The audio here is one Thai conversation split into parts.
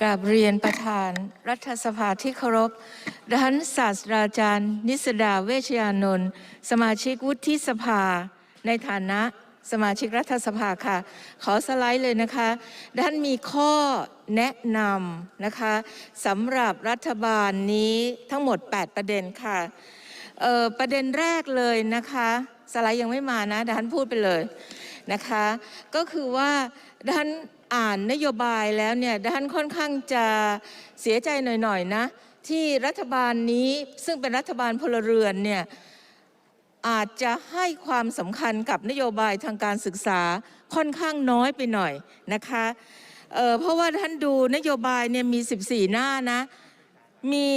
กราบเรียนประธานรัฐสภาที่เคารพดิฉันศาสตราจารย์ นิสดาเวชยานนท์สมาชิกวุฒิสภา ในฐานะสมาชิกรัฐสภาค่ะ ขอสไลด์เลยนะคะด้านมีข้อแนะนำนะคะสำหรับรัฐบาลนี้ทั้งหมด 8 ประเด็นค่ะประเด็นแรกเลยนะคะ สไลด์ยังไม่มานะดิฉันพูดไปเลยนะคะ ก็คือว่าดิฉันอ่านนโยบายแล้วเนี่ยดิฉันค่อนข้างจะเสียใจหน่อยๆนะ ที่รัฐบาลนี้ซึ่งเป็นรัฐบาลพลเรือนเนี่ยอาจจะให้ความสำคัญกับนโยบายทางการศึกษาค่อนข้างน้อยไปหน่อยนะคะเเพราะว่าท่านดูนโยบายเนี่ยมี 14 หน้านะ มี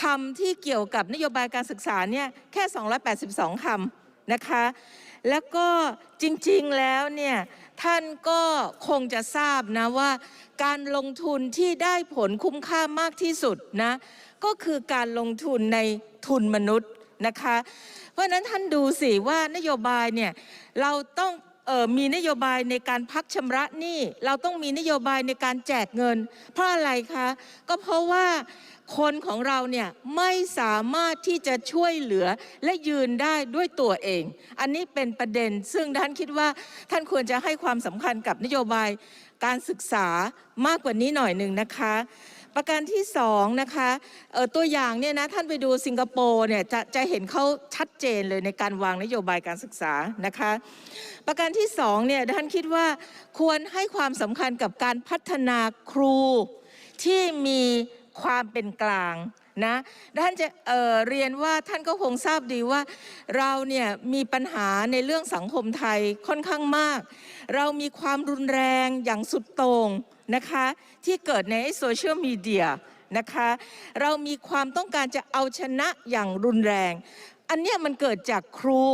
คำที่เกี่ยวกับนโยบายการศึกษาเนี่ยแค่ 282 คำนะคะ แล้วก็จริงๆแล้วเนี่ย ท่านก็คงจะทราบนะว่า การลงทุนที่ได้ผลคุ้มค่ามากที่สุดนะก็คือการลงทุนในทุนมนุษย์นะคะ เพราะนั้นท่านดูสิว่านโยบายเนี่ยเราต้อง มีนโยบายในการพักชำระหนี้เราต้องมีนโยบายในการแจกเงิน เพราะอะไรคะก็เพราะว่าคนของเราเนี่ยไม่สามารถที่จะช่วยเหลือและยืนได้ด้วยตัวเอง อันนี้เป็นประเด็นซึ่งท่านคิดว่าท่านควรจะให้ความสำคัญกับนโยบายการศึกษามากกว่านี้หน่อยหนึ่งนะคะ ประการที่สองนะคะตัวอย่างเนี่ยนะท่านไปดูสิงคโปร์เนี่ยจะจะเห็นเขาชัดเจนเลยในการวางนโยบายการศึกษานะคะ ประการที่สองเนี่ยท่านคิดว่าควรให้ความสำคัญกับการพัฒนาครูที่มีความเป็นกลาง นะท่านจะเเรียนว่าท่านก็คงทราบดีว่า เราเนี่ยมีปัญหาในเรื่องสังคมไทยค่อนข้างมาก เรามีความรุนแรงอย่างสุดโต่งนะคะที่เกิดในโซเชียลมีเดียนะคะ เรามีความต้องการจะเอาชนะอย่างรุนแรง อันนี้มันเกิดจากครู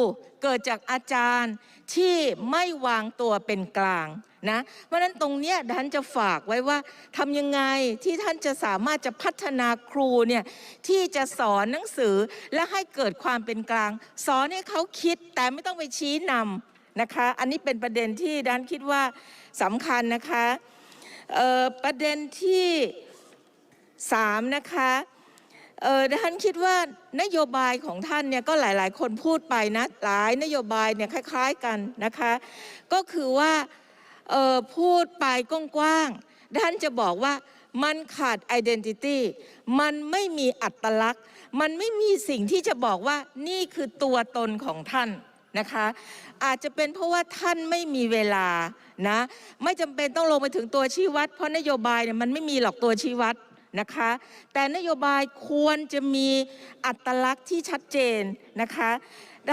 เกิดจากอาจารย์ที่ไม่วางตัวเป็นกลางนะเพราะนั้นตรงเนี้ยท่านจะฝากไว้ว่าทำยังไงที่ท่านจะสามารถจะพัฒนาครูเนี่ยที่จะสอนหนังสือและให้เกิดความเป็นกลาง สอนให้เขาคิดแต่ไม่ต้องไปชี้นำนะคะ อันนี้เป็นประเด็นที่ด้านคิดว่าสำคัญนะคะประเด็นที่สามนะคะ ท่านคิดว่านโยบายของท่านเนี่ยก็หลายๆ คนพูดไปนะหลายนโยบายเนี่ยคล้าย ๆกันนะคะ ก็คือว่าพูดไปกว้างๆท่านจะบอกว่ามันขาด identity มันไม่มีอัตลักษณ์ มันไม่มีสิ่งที่จะบอกว่านี่คือตัวตนของท่านนะคะ อาจจะเป็นเพราะว่าท่านไม่มีเวลานะ ไม่จำเป็นต้องลงไปถึงตัวชี้วัด เพราะนโยบายเนี่ยมันไม่มีหรอกตัวชี้วัด นะคะ แต่นโยบายควรจะมีอัตลักษณ์ที่ชัดเจนนะคะ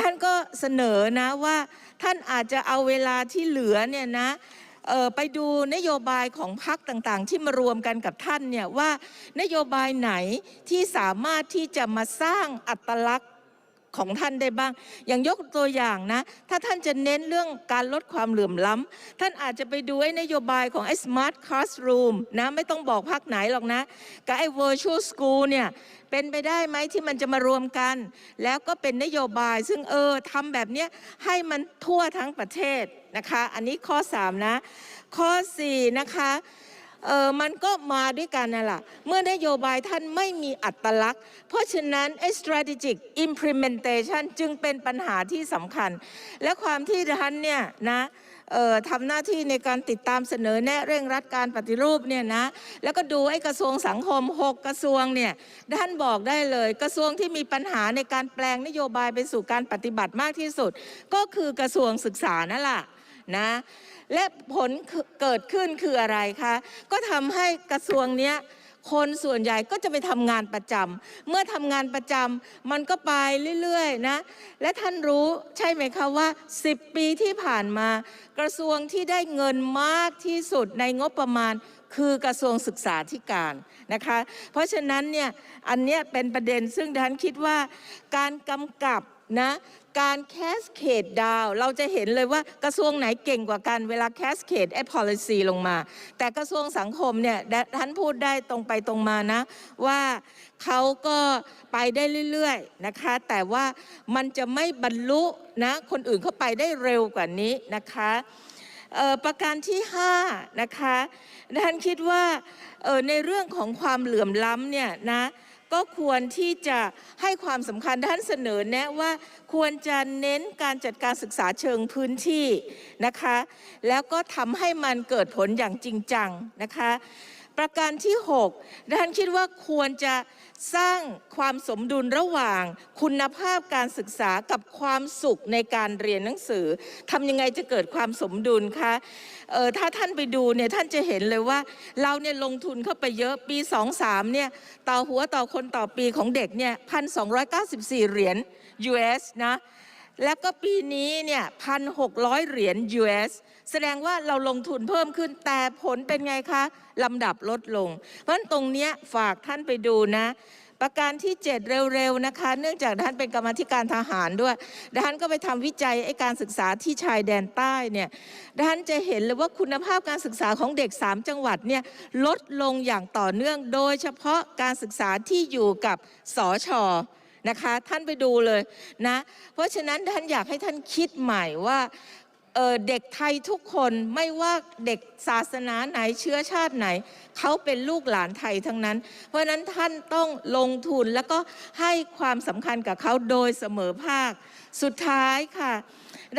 ท่านก็เสนอนะว่าท่านอาจจะเอาเวลาที่เหลือเนี่ยนะไปดูนโยบายของพรรคต่างๆ ที่มารวมกันกับท่านเนี่ยว่านโยบายไหนที่สามารถที่จะมาสร้างอัตลักษณ์ ของท่านได้บ้าง อย่างยกตัวอย่างนะ ถ้าท่านจะเน้นเรื่องการลดความเหลื่อมล้ำท่านอาจจะไปดูไอ้นโยบายของไอ้ smart classroom นะไม่ต้องบอกพักไหนหรอกนะ กับไอ้ virtual school เนี่ยเป็นไปได้ไหมที่มันจะมารวมกัน แล้วก็เป็นนโยบาย ซึ่งเออทำแบบเนี้ยให้มันทั่วทั้งประเทศนะคะ อันนี้ข้อ 3 นะ ข้อ 4 นะคะ เออมันก็มาด้วยกันน่ะล่ะ เมื่อนโยบายท่านไม่มีอัตลักษณ์ เพราะฉะนั้นไอ้ strategic implementation จึงเป็นปัญหาที่สำคัญ และความที่ท่านเนี่ยนะทำหน้าที่ในการติดตามเสนอแนะเร่งรัดการปฏิรูปเนี่ยนะแล้วก็ดูไอ้กระทรวงสังคม 6 กระทรวงเนี่ยท่านบอกได้เลย กระทรวงที่มีปัญหาในการแปลงนโยบายไปสู่การปฏิบัติมากที่สุด ก็คือกระทรวงศึกษานั่นแหละ นะและผลเกิดขึ้นคืออะไรคะ ก็ทำให้กระทรวงเนี้ยคนส่วนใหญ่ก็จะไปทำงานประจำ เมื่อทำงานประจำมันก็ไปเรื่อยๆนะ และท่านรู้ใช่ไหมคะว่า 10 ปีที่ผ่านมา กระทรวงที่ได้เงินมากที่สุดในงบประมาณคือกระทรวงศึกษาธิการนะคะ เพราะฉะนั้นเนี่ยอันเนี้ยเป็นประเด็นซึ่งดิฉันคิดว่าการกำกับ นะการแคสเคดดาวเราจะเห็นเลยว่ากระทรวงไหนเก่งกว่ากันเวลาแคสเคดไอ้ policy ลงมา แต่กระทรวงสังคมเนี่ยท่านพูดได้ตรงไปตรงมานะ ว่าเขาก็ไปได้เรื่อยๆนะคะ แต่ว่ามันจะไม่บรรลุนะคนอื่นเข้าไปได้เร็วกว่านี้นะคะประการที่ 5 นะคะดิฉันคิดว่าในเรื่องของความเหลื่อมล้ำเนี่ยนะ ก็ควรที่จะให้ความสำคัญท่านเสนอแนะว่าควรจะเน้นการจัดการศึกษาเชิงพื้นที่นะคะ แล้วก็ทำให้มันเกิดผลอย่างจริงจังนะคะ ประการที่ 6ดิฉันคิดว่าควรจะสร้างความสมดุลระหว่างคุณภาพการศึกษากับความสุขในการเรียนหนังสือทำยังไงจะเกิดความสมดุลคะเออถ้าท่านไปดูเนี่ยท่านจะเห็นเลยว่าเราเนี่ยลงทุนเข้าไปเยอะปี 23เนี่ยต่อหัวต่อคนต่อปีของเด็กเนี่ยพันสองเหรียญ US นะ แล้วก็ปีนี้เนี่ยพันหกเหรียญ US แสดงว่าเราลงทุนเพิ่มขึ้นแต่ผลเป็นไงคะลำดับลดลง เพราะฉะนั้นตรงเนี้ยฝากท่านไปดูนะ ประการที่ 7 เร็วๆนะคะ เนื่องจากท่านเป็นกรรมธิการทหารด้วยท่านก็ไปทำวิจัยไอ้การศึกษาที่ชายแดนใต้เนี่ยท่านจะเห็นเลยว่าคุณภาพการศึกษาของเด็ก 3 จังหวัดเนี่ยลดลงอย่างต่อเนื่องโดยเฉพาะการศึกษาที่อยู่กับสอชอ นะคะ ท่านไปดูเลยนะ เพราะฉะนั้นท่านอยากให้ท่านคิดใหม่ว่าเเด็กไทยทุกคนไม่ว่าเด็กศาสนาไหนเชื้อชาติไหน เขาเป็นลูกหลานไทยทั้งนั้น เพราะนั้นท่านต้องลงทุนแล้วก็ให้ความสำคัญกับเขาโดยเสมอภาค สุดท้ายค่ะ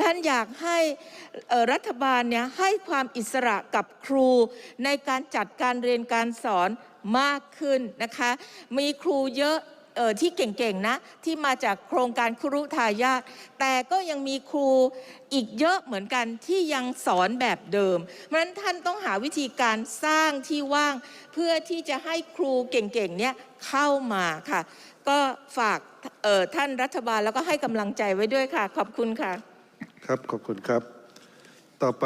ท่านอยากให้รัฐบาลเนี่ยให้ความอิสระกับครูในการจัดการเรียนการสอนมากขึ้นนะคะ มีครูเยอะ ที่เก่งๆนะที่มาจากโครงการครุทายาทแต่ก็ยังมีครูอีกเยอะเหมือนกันที่ยังสอนแบบเดิม เพราะฉะนั้นท่านต้องหาวิธีการสร้างที่ว่าง เพื่อที่จะให้ครูเก่งๆเนี่ยเข้ามาค่ะ ก็ฝากเอ่อท่านรัฐบาลแล้วก็ให้กำลังใจไว้ด้วยค่ะ ขอบคุณค่ะ ครับขอบคุณครับ ต่อไป